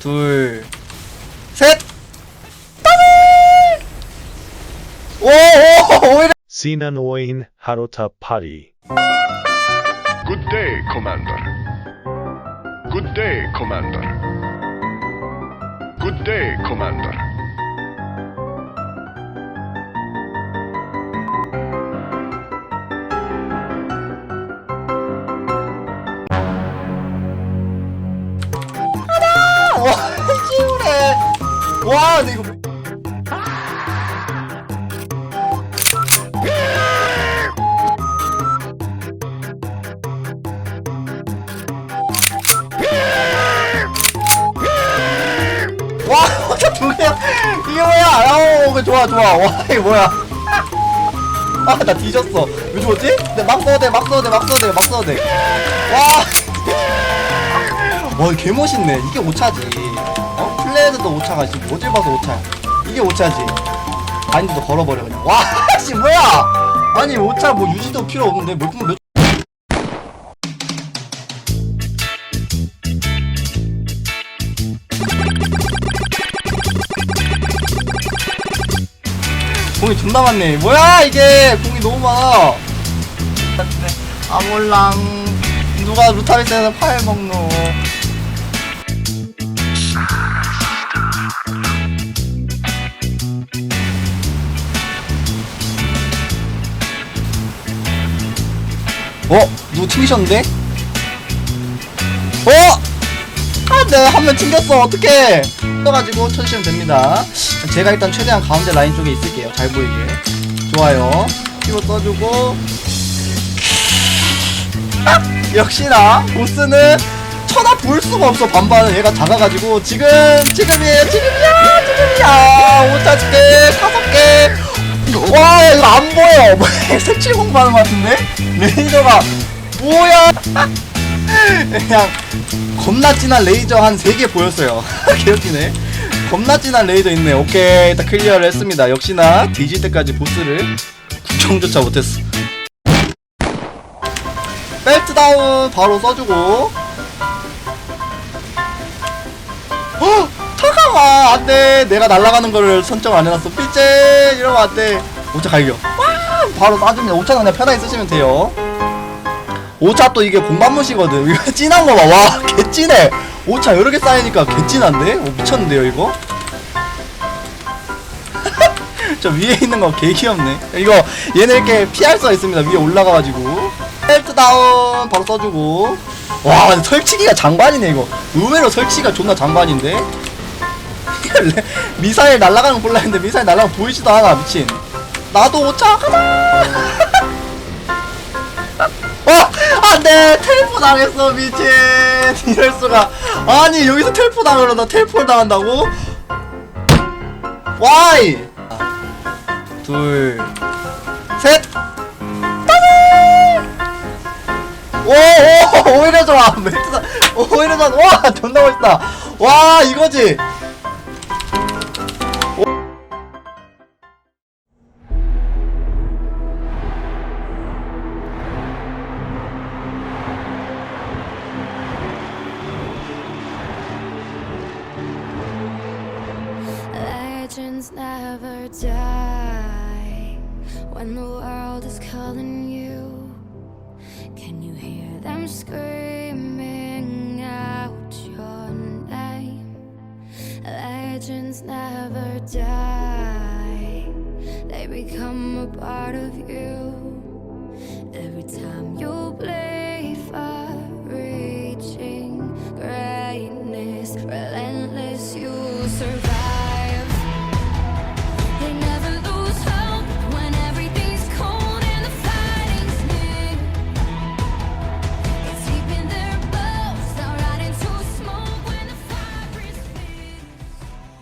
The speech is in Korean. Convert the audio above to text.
둘, 셋! 따블! 오, 오, 오히려. Sinanoin Harota Party. Good day, Commander. Good day, Commander. Good day, Commander. 와, 근데 이거. 와, 어차 두 개야. 이게 뭐야? 아우, 그 좋아, 좋아. 와, 이게 뭐야? 아, 나 뒤졌어. 왜 죽었지? 근데 막 써도 돼, 막 써도 돼, 막 써도 돼, 막 써도 돼. 와. 와, 개 멋있네. 이게 오차지. 어? 플레이드도 오차가 지금 어딜 봐도 오차. 이게 오차지. 바인드도 걸어버려 그냥. 와, 씨 뭐야? 아니 오차 뭐 유지도 필요 없는데 물품 몇? 공이 존나 많네. 뭐야 이게 공이 너무 많아. 아몰랑 누가 루타리스에서 파일 먹노? 어? 누구 튕기셨는데? 어? 아, 네, 한명 튕겼어. 어떡해. 떠가지고 쳐주시면 됩니다. 제가 일단 최대한 가운데 라인 쪽에 있을게요. 잘 보이게. 좋아요. 피로 떠주고. 아! 역시나, 보스는 쳐다볼 수가 없어. 반반은 얘가 작아가지고. 지금, 지금이에요. 지금이야. 지금이야. 오차 개, 다섯 개. 와, 이거 안 보여. 뭐, 색칠 공부하는 것 같은데? 레이저가, 뭐야. 그냥, 겁나 진한 레이저 한 3개 보였어요. 개웃기네. 겁나 진한 레이저 있네. 오케이. 딱 클리어를 했습니다. 역시나 뒤질 때까지 보스를 구경조차 못했어. 벨트 다운 바로 써주고. 타가와! 안 돼. 내가 날아가는 거를 선정 안 해놨어. 삐째! 이러면 안 돼. 오차 갈겨. 와! 바로 쏴줍니다. 오차는 그냥 편하게 쓰시면 돼요. 오차 또 이게 공반무시거든. 이거 진한 거 봐. 와, 개 진해. 오차 여러 개 쌓이니까 개 진한데? 오, 미쳤는데요, 이거? 저 위에 있는 거 개 귀엽네. 이거 얘네 이렇게 피할 수가 있습니다. 위에 올라가가지고. 헬트 다운 바로 써주고. 와, 설치기가 장관이네, 이거. 의외로 설치기가 존나 장관인데? 레- 미사일 날아가는 거 했는데 미사일 날아가면 보이지도 않아, 미친. 나도 오차 가자! 어! 안 돼! 텔포 당했어, 미친! 이럴 수가. 아니, 여기서 텔포 당하려 나 텔포를 당한다고? 와이! 둘, 셋! 따블! 오, 오, 오히려 좋아. 멘트다. 오히려 좋아. 와, 존나 멋있다. 와, 이거지. Die when the world is calling you. Can you hear them screaming out your name? Legends never die, they become a part of you. Every time you play for reaching greatness, relentless, you survive.